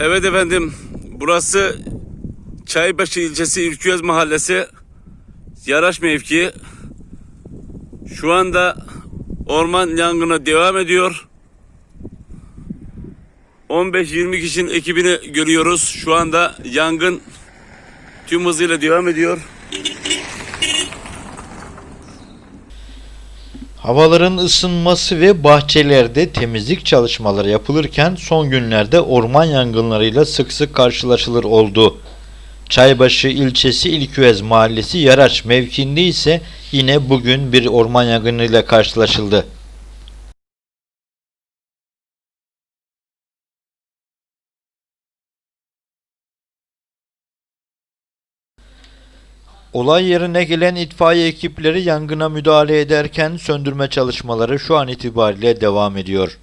Evet efendim, burası Çaybaşı ilçesi İlköz mahallesi Yaraş mevkii. Şu anda orman yangını devam ediyor. 15-20 kişinin ekibini görüyoruz. Şu anda yangın tüm hızıyla devam ediyor. Havaların ısınması ve bahçelerde temizlik çalışmaları yapılırken son günlerde orman yangınlarıyla sık sık karşılaşılır oldu. Çaybaşı ilçesi İlküez mahallesi Yaraç mevkiinde ise yine bugün bir orman yangınıyla karşılaşıldı. Olay yerine gelen itfaiye ekipleri yangına müdahale ederken söndürme çalışmaları şu an itibariyle devam ediyor.